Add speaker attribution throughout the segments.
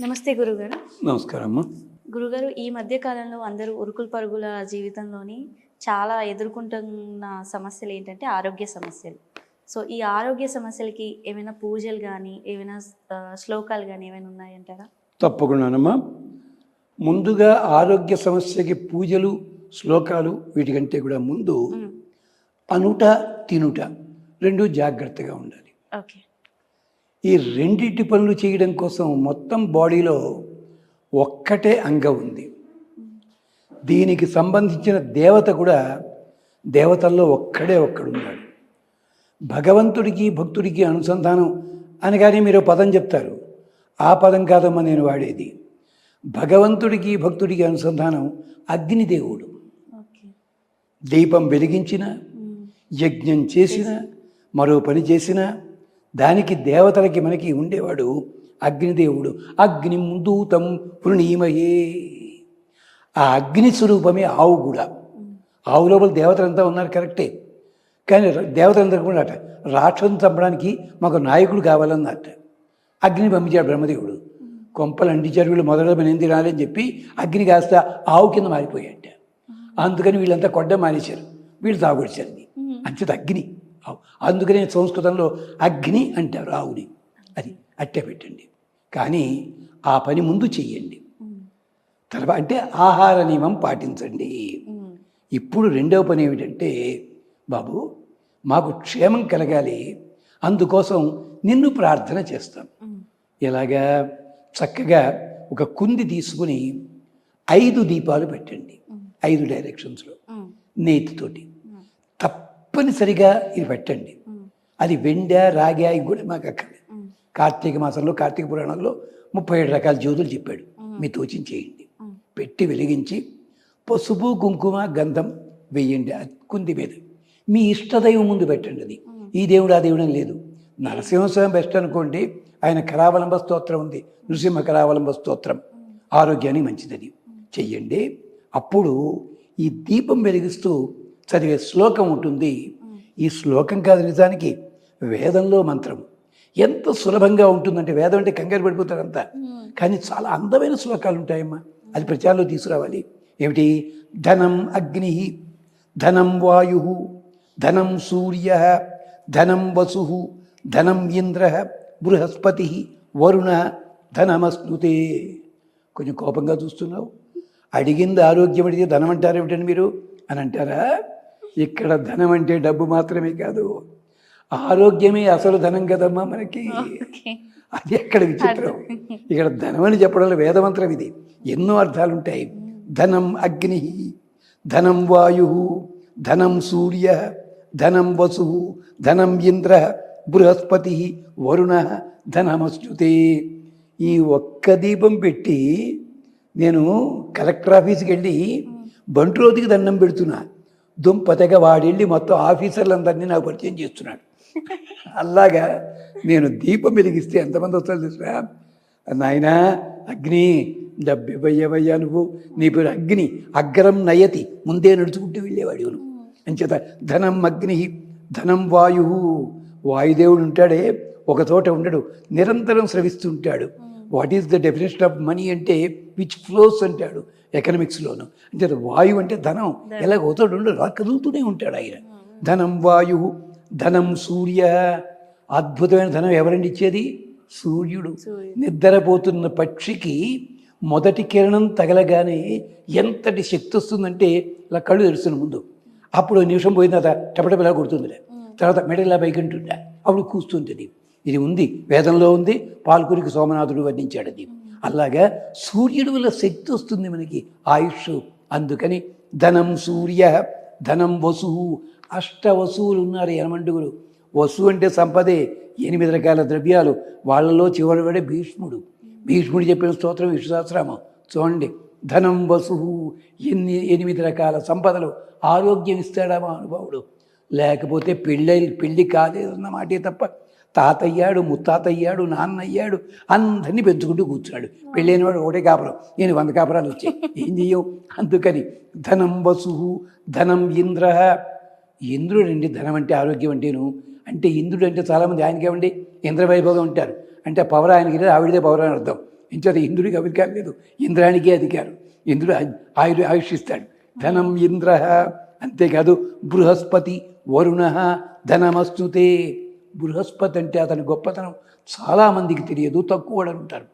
Speaker 1: నమస్తే గురుగారు.
Speaker 2: నమస్కారం అమ్మా
Speaker 1: గురుగారు ఈ మధ్య కాలంలో అందరూ ఉరుకుల పరుగుల జీవితంలోని చాలా ఎదుర్కొంటున్న సమస్యలు ఏంటంటే ఆరోగ్య సమస్యలు. సో ఈ ఆరోగ్య సమస్యలకి ఏమైనా పూజలు కానీ ఏమైనా శ్లోకాలు కానీ ఏమైనా ఉన్నాయంటారా?
Speaker 2: తప్పకుండానమ్మా ముందుగా ఆరోగ్య సమస్యకి పూజలు శ్లోకాలు వీటికంటే కూడా ముందు. అనుట తినుట రెండు జాగ్రత్తగా ఉండాలి.
Speaker 1: ఓకే.
Speaker 2: ఈ రెండింటి పనులు చేయడం కోసం మొత్తం బాడీలో ఒక్కటే అంగం ఉంది. దీనికి సంబంధించిన దేవత కూడా దేవతల్లో ఒక్కడే ఒక్కడున్నాడు. భగవంతుడికి భక్తుడికి అనుసంధానం అనగానే మీరు పదం చెప్తారు. ఆ పదం కాదమ్మా నేను వాడేది. భగవంతుడికి భక్తుడికి అనుసంధానం అగ్నిదేవుడు దీపం వెలిగించిన. యజ్ఞం చేసిన మరో పని చేసిన దానికి దేవతలకి మనకి ఉండేవాడు అగ్నిదేవుడు. అగ్ని దూతం పుణీమయే. ఆ అగ్ని స్వరూపమే ఆవు కూడా. ఆవు లోపల దేవతలంతా ఉన్నారు కరెక్టే. కానీ దేవతలందరూ కూడా అట రాక్షసుని చంపడానికి మాకు నాయకుడు కావాలన్నట్ట. అగ్ని పంపించాడు బ్రహ్మదేవుడు. కొంపలు అంటి చెరువులు మొదట ఎందుకు రాలని చెప్పి అగ్ని కాస్త ఆవు కింద మారిపోయాట అందుకని వీళ్ళంతా కొడ్డ మానేశారు. వీళ్ళు తాగొడిచారు అంచేత అగ్ని. అందుకనే సంస్కృతంలో అగ్ని అంటారు ఆవుని అది అట్టే పెట్టండి. కానీ ఆ పని ముందు చెయ్యండి. తర్వాత అంటే ఆహార నియమం పాటించండి. ఇప్పుడు రెండవ పని ఏమిటంటే బాబు మాకు క్షేమం కలగాలి. అందుకోసం నిన్ను ప్రార్థన చేస్తాం. ఎలాగా? చక్కగా ఒక కుంది తీసుకుని ఐదు దీపాలు పెట్టండి. ఐదు డైరెక్షన్స్లో. నేతితోటి.
Speaker 1: మ్మ్.
Speaker 2: తప్పనిసరిగా ఇది పెట్టండి. అది వెండ రాగా ఇవి కూడా మాకు అక్కర్లేదు. కార్తీక మాసంలో కార్తీక పురాణంలో ముప్పై ఏడు రకాల జ్యోతులు చెప్పాడు. మీ తోచించి చేయండి. పెట్టి వెలిగించి పసుపు కుంకుమ గంధం వేయండి. ఆ కుంది మీద. మీ ఇష్టదైవం ముందు పెట్టండి అది. ఈ దేవుడు ఆ దేవుడు లేదు. నరసింహస్వామి బెస్ట్ అనుకోండి. ఆయన కరావలంబ స్తోత్రం ఉంది. నృసింహ కరావలంబ స్తోత్రం. ఆరోగ్యానికి మంచిది అది. చెయ్యండి. అప్పుడు ఈ దీపం వెలిగిస్తూ చదివే శ్లోకం ఉంటుంది. ఈ శ్లోకం కాదు నిజానికి వేదంలో మంత్రం. ఎంత సులభంగా ఉంటుందంటే వేదం అంటే కంగారు పడిపోతారంతా. కానీ చాలా అందమైన శ్లోకాలు ఉంటాయమ్మా. అది ప్రచారంలో తీసుకురావాలి. ఏమిటి? ధనం అగ్ని ధనం వాయు ధనం సూర్య ధనం వసు ధనం ఇంద్ర బృహస్పతి వరుణ ధనమస్నుతే కొంచెం కోపంగా చూస్తున్నావు. అడిగింది ఆరోగ్యం అడిగితే ధనం అంటారు ఏమిటండి మీరు? అని అంటారా? ఇక్కడ ధనం అంటే డబ్బు మాత్రమే కాదు ఆరోగ్యమే అసలు ధనం కదమ్మా మనకి. అది ఎక్కడ విచిత్రం. ఇక్కడ ధనం అని చెప్పడంలో వేదమంత్రం ఇది. ఎన్నో అర్థాలు ఉంటాయి ధనం అగ్ని ధనం వాయు ధనం సూర్య ధనం వసు ధనం ఇంద్ర బృహస్పతి వరుణ ధనమస్తుతే ఈ ఒక్క దీపం పెట్టి నేను కలెక్టర్ ఆఫీస్కి వెళ్ళి బంట్రోతికి దండం పెడుతున్నా. దుంపతెగ వాడెళ్ళి మొత్తం ఆఫీసర్లందరినీ నాకు పరిచయం చేస్తున్నాడు. అలాగా నేను దీపం వెలిగిస్తే ఎంతమంది వస్తారు తెలుసా? నాయనా అగ్ని డబ్బివయ్యవయ్యా నువ్వు. నీ పేరు అగ్ని అగ్రం నయతి. ముందే నడుచుకుంటూ వెళ్ళేవాడు నువ్వు అంచేత ధనం అగ్ని ధనం వాయు వాయుదేవుడు ఉంటాడే ఒక చోట ఉండడు. నిరంతరం స్రవిస్తుంటాడు what is the definition of money అంటే విచ్ ఫ్లోస్ అంటాడు ఎకనామిక్స్లోను అంటే వాయువు అంటే ధనం. ఎలా అవుతాడు అలా కదులుతూనే ఉంటాడు ఆయన. ధనం వాయు ధనం సూర్య. అద్భుతమైన ధనం ఎవరండి ఇచ్చేది? సూర్యుడు. నిద్రపోతున్న పక్షికి మొదటి కిరణం తగలగానే ఎంతటి శక్తి వస్తుందంటే ఇలా కళ్ళు తెరుస్తున్న ముందు. అప్పుడు నిమిషం పోయిన తర్వాత టపటపలా కొడుతుందిలే. తర్వాత మెడలా పైకంటుండే అప్పుడు కూస్తుంది ఇది ఉంది వేదంలో ఉంది. పాల్కురికి సోమనాథుడు వర్ణించాడు అది. అలాగా సూర్యుడు వల్ల శక్తి వస్తుంది మనకి ఆయుష్. అందుకని ధనం సూర్య ధనం వసు అష్ట వసువులు ఉన్నారు యనమండుగురు వసు అంటే సంపదే ఎనిమిది రకాల ద్రవ్యాలు. వాళ్ళలో చివరివాడే భీష్ముడు. భీష్ముడు చెప్పిన స్తోత్రం విశ్వసహస్రామం చూడండి ధనం వసు ఎన్ని ఎనిమిది రకాల సంపదలు. ఆరోగ్యం ఇస్తాడా మా అనుభవుడు లేకపోతే పెళ్ళి పెళ్ళి కాలేదన్న మాటే తప్ప తాతయ్యాడు ముత్తాతయ్యాడు నాన్నయ్యాడు అందరినీ పెంచుకుంటూ కూర్చున్నాడు. పెళ్ళైన వాడు ఒకటే కాపురం. నేను వంద కాపురాలు వచ్చాయి ఏం చెయ్యం? అందుకని ధనం వసు ధనం ఇంద్ర. ఇంద్రుడు అండి ధనం అంటే ఆరోగ్యం అంటేను. అంటే ఇంద్రుడు అంటే చాలామంది ఆయనకేమండి ఇంద్రవైభవం అంటారు. అంటే పవర్ ఆయనకి లేదు ఆవిడదే పవర్ అని అర్థం. ఇంచేత ఇంద్రుడికి అధికారం లేదు. ఇంద్రానికి అధికారం. ఇంద్రుడు ఆ- ఆయుషిస్తాడు ధనం ఇంద్ర. అంతేకాదు బృహస్పతి వరుణ ధనమస్తుతే. బృహస్పతి అంటే అతని గొప్పతనం చాలామందికి తెలియదు తక్కువ ఉంటారు.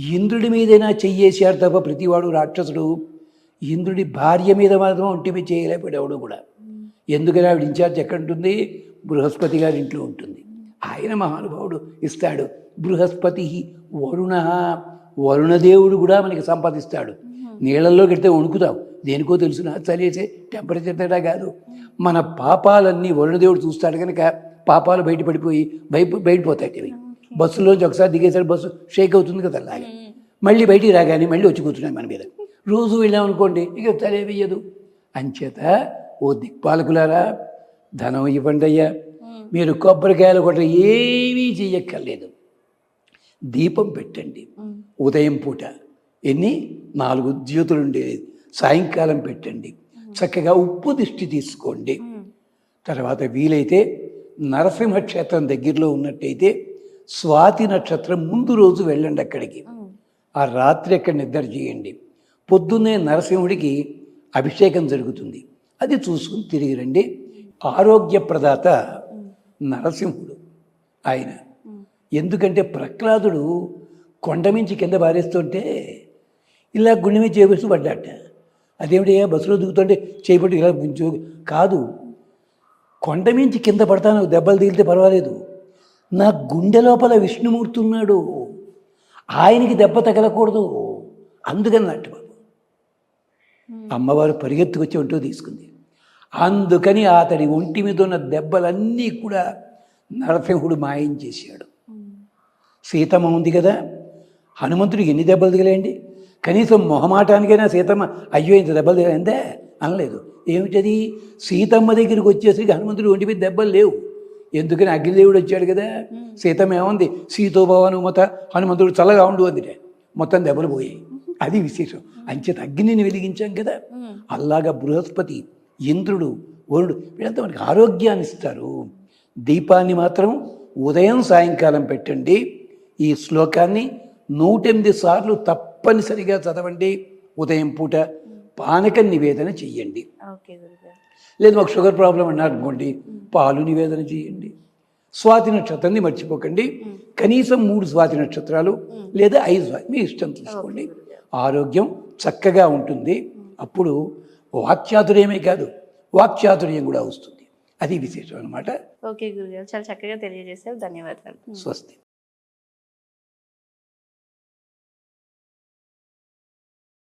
Speaker 2: ఇంద్రుడి మీదైనా చెయ్యేసారు తప్ప ప్రతివాడు రాక్షసుడు. ఇంద్రుడి భార్య మీద మాత్రం ఒంటిమి చేయలేకపోయాడు ఎవడు కూడా. ఎందుకని ఆవిడ ఇన్ఛార్జ్ ఎక్కడ ఉంటుంది? బృహస్పతి గారి ఇంట్లో ఉంటుంది. ఆయన మహానుభావుడు ఇస్తాడు. బృహస్పతి వరుణ వరుణదేవుడు కూడా మనకి సంపాదిస్తాడు. నీళ్ళల్లో కడితే వణుకుతాం దేనికో తెలుసునా చలేసే టెంపరేచర్ తేడా కాదు. మన పాపాలన్నీ వరుణదేవుడు చూస్తాడు కనుక పాపాలు బయటపడిపోయి బయట బయటపోతాయి ఇవి బస్సులోంచి ఒకసారి దిగేసరి బస్సు షేక్ అవుతుంది కదా అలాగే. మళ్ళీ బయటికి రాగానే మళ్ళీ వచ్చి కూర్చున్నాయి మన మీద. రోజు వెళ్ళామనుకోండి ఇక చలే వెయ్యదు అంచేత ఓ దిక్పాలకులారా ధనం ఇవ్వండి అయ్యా. మీరు కొబ్బరికాయలు కొట్ట ఏమీ చెయ్యక్కర్లేదు. దీపం పెట్టండి. ఉదయం పూట ఎన్ని? నాలుగు జ్యోతులు ఉండేది సాయంకాలం పెట్టండి. చక్కగా ఉప్పు దిష్టి తీసుకోండి. తర్వాత వీలైతే నరసింహ క్షేత్రం దగ్గరలో ఉన్నట్టయితే స్వాతి నక్షత్రం ముందు రోజు వెళ్ళండి అక్కడికి. ఆ రాత్రి అక్కడ నిద్ర చేయండి. పొద్దున్నే నరసింహుడికి అభిషేకం జరుగుతుంది. అది చూసుకుని తిరిగి రండి. ఆరోగ్య ప్రదాత నరసింహుడు ఆయన. ఎందుకంటే ప్రహ్లాదుడు కొండ మించి కింద బారేస్తుంటే ఇలా గుండె మీద చేపిస్తూ పడ్డాట. అదేమిటయ్యా బస్సులో దిగుతుంటే చేపట్టి ఇలా గుంజు కాదు. కొండ మించి కింద పడతాను దెబ్బలు తగిలితే పర్వాలేదు. నా గుండె లోపల విష్ణుమూర్తి ఉన్నాడు. ఆయనకి దెబ్బ తగలకూడదు. అందుకన్నట్టు బాబు. అమ్మవారు పరిగెత్తుకొచ్చి ఒంటో తీసుకుంది. అందుకని అతడి ఒంటి మీద ఉన్న దెబ్బలన్నీ కూడా నరసింహుడు మాయం చేశాడు. సీతమ్మ ఉంది కదా హనుమంతుడికి ఎన్ని దెబ్బలు తగిలాయండి? కనీసం మొహమాటానికైనా సీతమ్మ అయ్యో ఇంత దెబ్బలు తగిలిందే అనలేదు. ఏమిటది? సీతమ్మ దగ్గరికి వచ్చేసరికి హనుమంతుడి ఒంటి మీద దెబ్బలు లేవు. ఎందుకని అగ్నిదేవుడు వచ్చాడు కదా? సీతమ్మ ఏముంది? సీతోభవను మొత్త హనుమంతుడు చల్లగా ఉండు అందిటే. మొత్తం దెబ్బలు పోయాయి. అది విశేషం. అంచేత అగ్నిని వెలిగించాం కదా? అలాగా బృహస్పతి ఇంద్రుడు వరుడు వీళ్ళంతా మనకి ఆరోగ్యాన్ని ఇస్తారు. దీపాన్ని మాత్రం ఉదయం సాయంకాలం పెట్టండి. ఈ శ్లోకాన్ని నూటెనిమిది సార్లు తప్పనిసరిగా చదవండి. ఉదయం పూట పానక నివేదన చెయ్యండి. లేదు మాకు షుగర్ ప్రాబ్లం అన్నారు అనుకోండి పాలు నివేదన చేయండి స్వాతి నక్షత్రాన్ని మర్చిపోకండి. కనీసం మూడు స్వాతి నక్షత్రాలు లేదా ఐదు స్వాతి మీ ఇష్టం తీసుకోండి. ఆరోగ్యం చక్కగా ఉంటుంది. అప్పుడు వాక్చాతుర్యమే కాదు వాక్చాతుర్యం కూడా వస్తుంది. అది విశేషం అనమాట
Speaker 1: ఓకే గురుగారు. చాలా చక్కగా తెలియజేశారు. ధన్యవాదాలు.
Speaker 2: స్వస్తి.